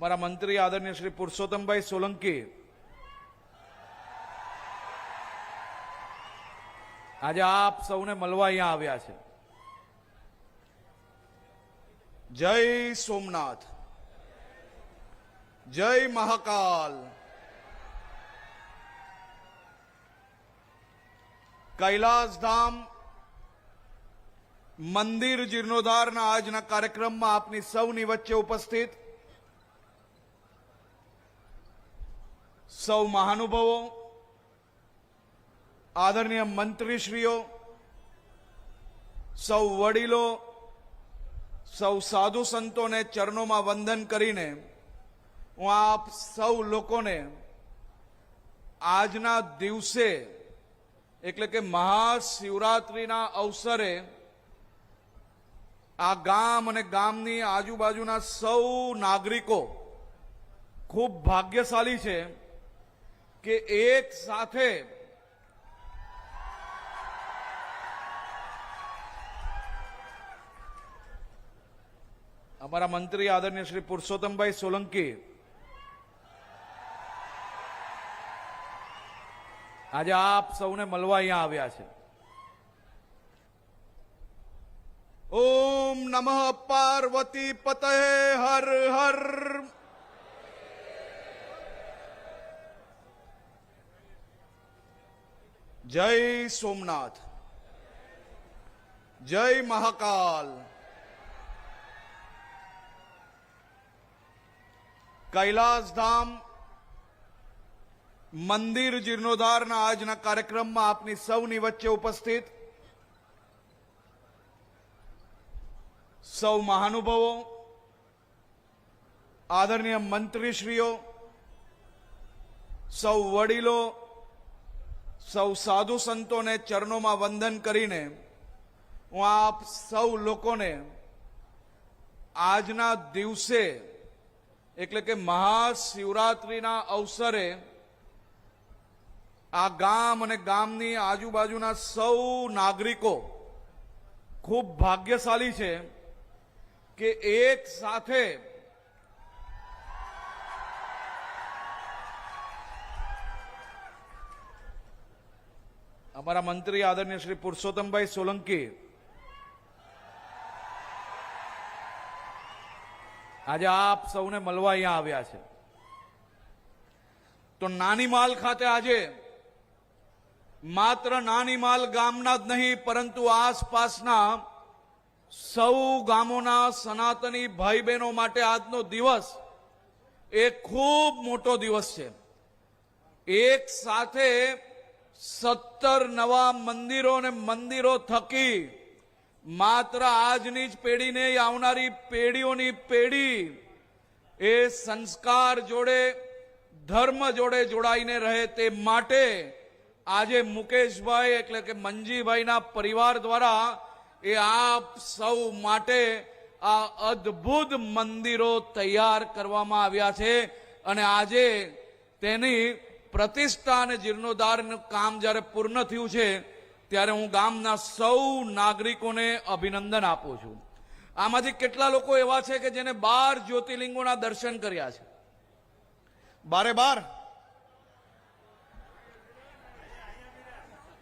અમારા મંત્રી આદરણીય શ્રી પુરુષોત્તમભાઈ સોલંકી, આજે આપ સૌને મળવા અહીંયા આવ્યા છે. જય સોમનાથ. જય મહાકાલ. કૈલાસધામ મંદિર જીર્ણોદ્ધારના આજના કાર્યક્રમમાં આપની સૌની વચ્ચે ઉપસ્થિત સૌ મહાનુભાવો, આદરણીય મંત્રીશ્રીઓ, સૌ વડીલો, સૌ સાધુ સંતોને ચરણોમાં વંદન કરીને હું આપ સૌ લોકોને આજના દિવસે એટલે કે મહાશિવરાત્રિના અવસરે આ ગામ અને ગામની આજુબાજુના સૌ નાગરિકો ખૂબ ભાગ્યશાળી છે. કે એક સાથે અમારા મંત્રી આદરણીય શ્રી પુરુષોત્તમભાઈ સોલંકી આજે આપ સૌને મળવા અહીંયા આવ્યા છે. ઓમ નમઃ પાર્વતી પતય હર હર જય સોમનાથ. જય મહાકાલ. કૈલાસધામ મંદિર જીર્ણોદ્ધારના આજના કાર્યક્રમમાં આપની સૌની વચ્ચે ઉપસ્થિત સૌ મહાનુભાવો, આદરણીય મંત્રીશ્રીઓ, સૌ વડીલો સૌ સાધુ સંતોને ચરણોમાં વંદન કરીને હું આપ સૌ લોકોને આજના દિવસે એટલે કે મહાશિવરાત્રિના અવસરે આ ગામ અને ગામની આજુબાજુના સૌ નાગરિકો ખૂબ ભાગ્યશાળી છે કે એક સાથે અમારા મંત્રી આદરણીય શ્રી પુરુષોત્તમભાઈ સોલંકી, આજે આપ સૌને મળવા અહીંયા આવ્યા છે. તો નાની માલ ખાતે આજે માત્ર નાની માલ ગામના જ નહીં, પરંતુ આસપાસના સૌ ગામોના સનાતની ભાઈ બહેનો માટે આજનો દિવસ એ ખૂબ મોટો દિવસ છે. એક સાથે સત્તર નવા મંદિરો અને મંદિરો થકી માત્ર આજની જ પેઢી નહીં આવનારી પેઢીઓની પેઢી એ સંસ્કાર જોડે, ધર્મ જોડે જોડાઈને રહે તે માટે આજે મુકેશભાઈ એટલે કે મંજીભાઈના પરિવાર દ્વારા એ આપ સૌ માટે આ અદ્ભુત મંદિરો તૈયાર કરવામાં આવ્યા છે અને આજે તેની પ્રતિષ્ઠા અને જીર્ણોદ્ધારનું કામ જ્યારે પૂર્ણ થયું છે, ત્યારે હું ગામના સૌ નાગરિકોને અભિનંદન આપું છું. આમાંથી કેટલા લોકો એવા છે કે જેને બાર જ્યોતિર્લિંગોના દર્શન કર્યા છે? બારે બાર?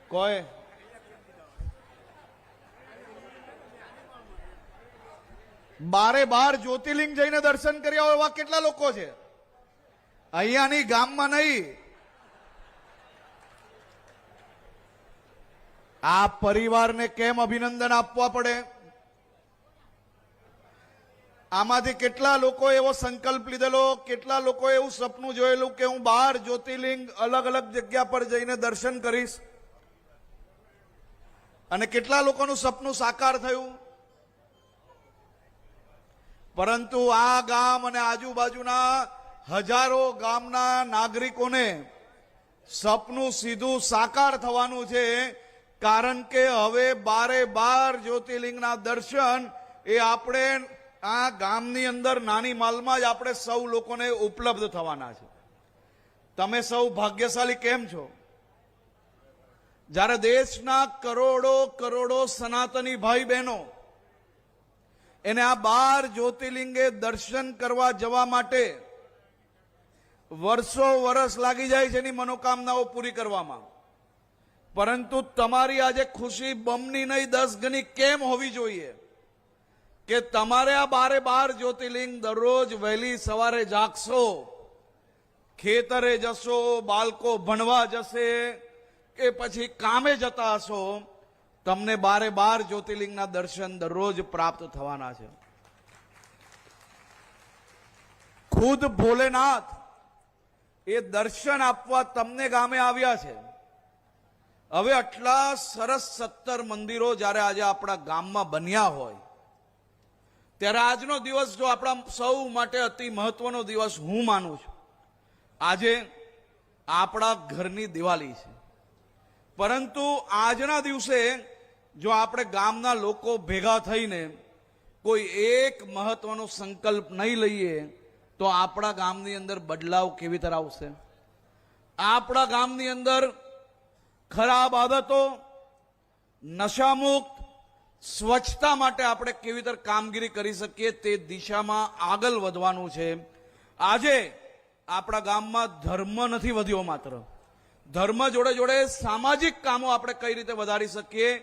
કોઈ? બારે બાર જ્યોતિર્લિંગ જઈને દર્શન કર્યા હોય એવા કેટલા લોકો છે? અહીંયાની ગામમાં નહીં. આ પરિવારને કેમ અભિનંદન આપવા પડે? આમાંથી કેટલા લોકો એવો સંકલ્પ લીધેલો, કેટલા લોકો એવું સપનું જોયેલું કે હું બાર જ્યોતિર્લિંગ અલગ અલગ જગ્યા પર જઈને દર્શન કરીશ? અને કેટલા લોકોનું સપનું સાકાર થયું? પરંતુ આ ગામ અને આજુબાજુના હજારો ગામના નાગરિકોને સપનું સીધું સાકાર થવાનું છે. કારણ કે હવે બારે બાર જ્યોતિર્લિંગના દર્શન એ આપણે આ ગામની અંદર નાની માલમાં જ આપણે સૌ લોકોને ઉપલબ્ધ થવાના છે. તમે સૌ ભાગ્યશાળી કેમ છો? જ્યારે દેશના કરોડો કરોડો સનાતની ભાઈ બહેનો એને આ બાર જ્યોતિર્લિંગે દર્શન કરવા જવા માટે વર્ષો વર્ષ લાગી જાય છે એની મનોકામનાઓ પૂરી કરવામાં. પરંતુ તમારી આજે ખુશી બમની નહીં, દસ ગણી કેમ હોવી જોઈએ? કે તમારે આ બારે બાર જ્યોતિર્લિંગ દરરોજ વહેલી સવારે જાગશો, ખેતરે જશો, બાળકો ભણવા જશે, કે પછી કામે જતા હશો, તમને બારે બાર જ્યોતિર્લિંગના દર્શન દરરોજ પ્રાપ્ત થવાના છે. ખુદ ભોલેનાથ એ દર્શન આપવા તમને ગામે આવ્યા છે. હવે આટલા સરસ સત્તર મંદિરો જ્યારે આજે આપણા ગામમાં બન્યા હોય, ત્યારે આજનો દિવસ જો આપણા સૌ માટે અતિ મહત્વનો દિવસ હું માનું છું. આજે આપણા ઘરની દિવાળી છે. પરંતુ આજના દિવસે જો આપણે ગામના લોકો ભેગા થઈને કોઈ એક મહત્વનો સંકલ્પ નહીં લઈએ, તો આપણા ગામની અંદર બદલાવ કેવી તરહ આવશે? આપણા ગામની અંદર ખરાબ આદતો, નશામુક્ત, સ્વચ્છતા માટે આપણે કેવી રીતે કામગીરી કરી શકીએ તે દિશામાં આગળ વધવાનું છે. આજે આપણા ગામમાં ધર્મ નથી વધ્યો માત્ર. ધર્મ જોડે જોડે સામાજિક કામો આપણે કઈ રીતે વધારી શકીએ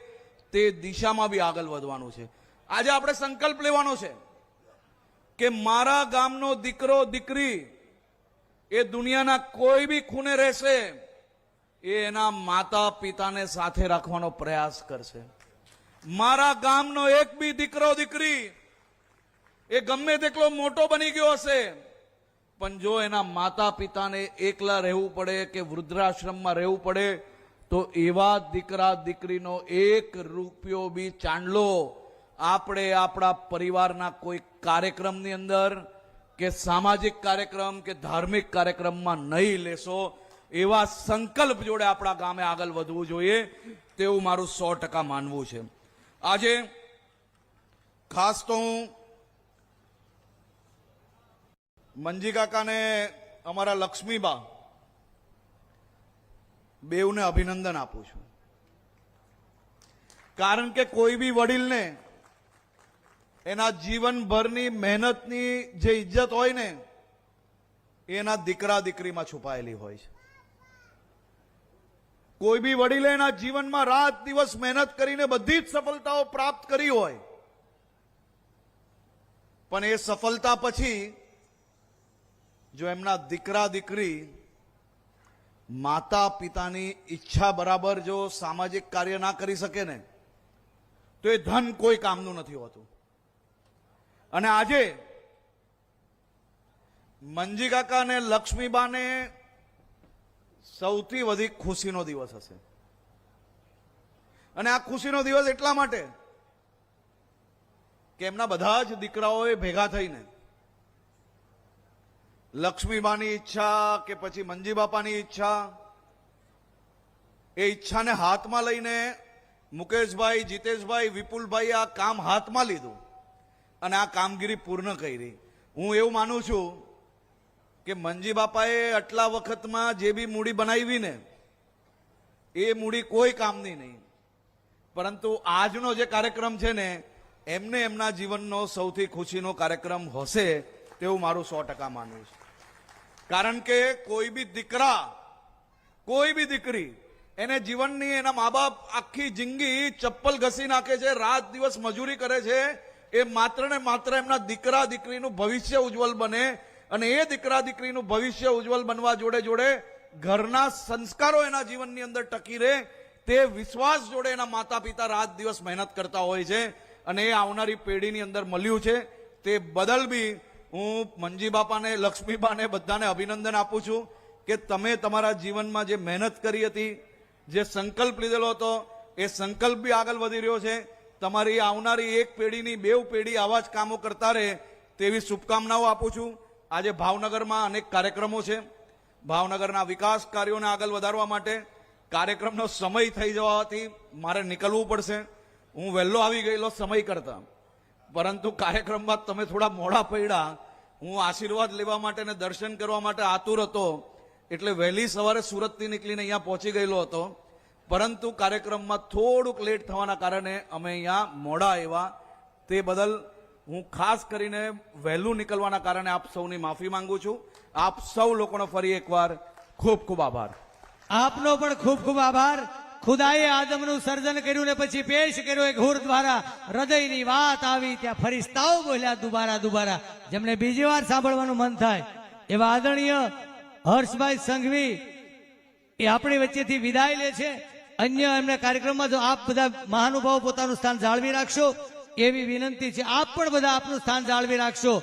તે દિશામાં બી આગળ વધવાનું છે. આજે આપણે સંકલ્પ લેવાનો છે કે મારા ગામનો દીકરો, દીકરી એ દુનિયાના કોઈ બી ખૂણે રહેશે એ એના માતા પિતાને સાથે રાખવાનો પ્રયાસ કરશે. મારા ગામનો એક બી દીકરો, દીકરી, એ ગમે તેટલો મોટો બની ગયો હશે, પણ જો એના માતા પિતાને એકલા રહેવું પડે કે વૃદ્ધાશ્રમમાં રહેવું પડે, તો એવા દીકરા, દીકરીનો એક રૂપિયો બી ચાંદલો આપણે આપણા પરિવારના કોઈ કાર્યક્રમની અંદર કે સામાજિક કાર્યક્રમ કે ધાર્મિક કાર્યક્રમમાં નહીં લેશો એવા સંકલ્પ જોડે આપણા ગામે આગળ વધવું જોઈએ તેવું મારું સો ટકા માનવું છે. આજે ખાસ તો હું મંજી કાકાને, અમારા લક્ષ્મીબા બેઉને અભિનંદન આપું છું. કારણ કે કોઈ બી વડીલને એના જીવનભરની મહેનતની જે ઇજ્જત હોય ને, એના દીકરા દીકરીમાં છુપાયેલી હોય છે. કોઈ બી વડીલે એના જીવનમાં રાત દિવસ મહેનત કરીને બધી જ સફળતાઓ પ્રાપ્ત કરી હોય, પણ એ સફળતા પછી જો એમના દીકરા દીકરી માતા પિતાની ઈચ્છા બરાબર જો સામાજિક કાર્ય ના કરી શકે ને, તો એ ધન કોઈ કામનું નથી હોતું. અને આજે મંજી કાકા અને લક્ષ્મીબાને સૌથી વધુ ખુશીનો દિવસ હશે. અને આ ખુશીનો દિવસ એટલા માટે કે એમના બધા જ દીકરાઓએ ભેગા થઈને લક્ષ્મીબાની ઈચ્છા કે પછી મંજી બાપાની ઈચ્છા, એ ઈચ્છાને હાથમાં લઈને મુકેશભાઈ, જીતેશભાઈ વિપુલભાઈ આ કામ હાથમાં લીધું અને આ કામગીરી પૂર્ણ કરી. હું એવું માનું છું કે મંજી બાપાએ આટલા વખતમાં જે બી મૂડી બનાવી ને એ મૂડી કોઈ કામની નહીં. પરંતુ આજનો જે કાર્યક્રમ છે ને, એમને એમના જીવનનો સૌથી ખુશીનો કાર્યક્રમ હશે તેવું મારું સો ટકા માનવું છે. કારણ કે કોઈ બી દીકરા, કોઈ બી દીકરી, એને જીવનની એના મા બાપ આખી જિંદગી ચપ્પલ ઘસી નાખે છે, રાત દિવસ મજૂરી કરે છે, એ માત્ર ને માત્ર એમના દીકરા દીકરીનું ભવિષ્ય ઉજ્જવલ બને અને એ દીકરા દીકરીનું ભવિષ્ય ઉજ્જવલ બનવા જોડે જોડે ઘરના સંસ્કારો એના જીવનની અંદર ટકી રહે, તે વિશ્વાસ જોડે એના માતા પિતા રાત દિવસ મહેનત કરતા હોય છે અને એ આવનારી પેઢીની અંદર મળ્યું છે. તે બદલ બી હું મંજી બાપાને લક્ષ્મીબાને બધાને અભિનંદન આપું છું કે તમે તમારા જીવનમાં જે મહેનત કરી હતી, જે સંકલ્પ લીધેલો હતો, એ સંકલ્પ બી આગળ વધી રહ્યો છે. તમારી આવનારી એક પેઢીની બેવ પેઢી આવા જ કામો કરતા રહે તેવી શુભકામનાઓ આપું છું. આજે ભાવનગરમાં અનેક કાર્યક્રમો છે. ભાવનગરના વિકાસ કાર્યોને આગળ વધારવા માટે કાર્યક્રમનો સમય થઈ જવાથી મારે નીકળવું પડશે. હું વહેલો આવી ગયેલો સમય કરતા. પરંતુ કાર્યક્રમમાં તમે થોડા મોડા પડ્યા. હું આશીર્વાદ લેવા માટે અને દર્શન કરવા માટે આતુર હતો. એટલે વહેલી સવારે સુરતથી નીકળીને અહીંયા પહોંચી ગયેલો હતો. પરંતુ કાર્યક્રમમાં થોડુંક લેટ થવાના કારણે અમે અહીંયા મોડા આવ્યા. તે બદલ હું ખાસ કરીને વહેલું નીકળવાના કારણે આપ સૌની માફી માંગુ છું. આપ સૌ લોકોનો ફરી એકવાર ખૂબ ખૂબ આભાર. આપનો પણ ખૂબ ખૂબ આભાર. ખુદાએ આદમનું સર્જન કર્યું ને પછી પેશ કર્યો એક હુર દ્વારા. હૃદયની વાત આવી, ત્યાં ફરિસ્તાઓ બોલ્યા, દુબારા દુબારા. જેમને બીજી વાર સાંભળવાનું મન થાય. એવા આદરણીય હર્ષભાઈ સંઘવી એ આપણી વચ્ચેથી વિદાય લે છે. અન્ય એમના કાર્યક્રમમાં જો આપ બધા મહાનુભાવો પોતાનું સ્થાન જાળવી રાખશો એવી વિનંતી છે. આપ પણ બધા આપનું સ્થાન જાળવી રાખશો.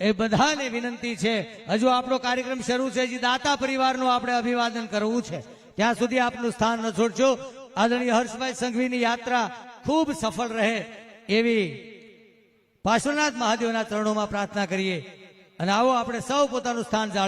એ બધાને વિનંતી છે. હજુ આપણો કાર્યક્રમ શરૂ છે. હજી દાતા પરિવારનું આપણે અભિવાદન કરવું છે. ત્યાં સુધી આપનું સ્થાન ન છોડશો. આદરણીય હર્ષભાઈ સંઘવીની યાત્રા ખૂબ સફળ રહે એવી પાર્શ્વનાથ મહાદેવના ચરણોમાં પ્રાર્થના કરીએ. અને આવો આપણે સૌ પોતાનું સ્થાન જાળવી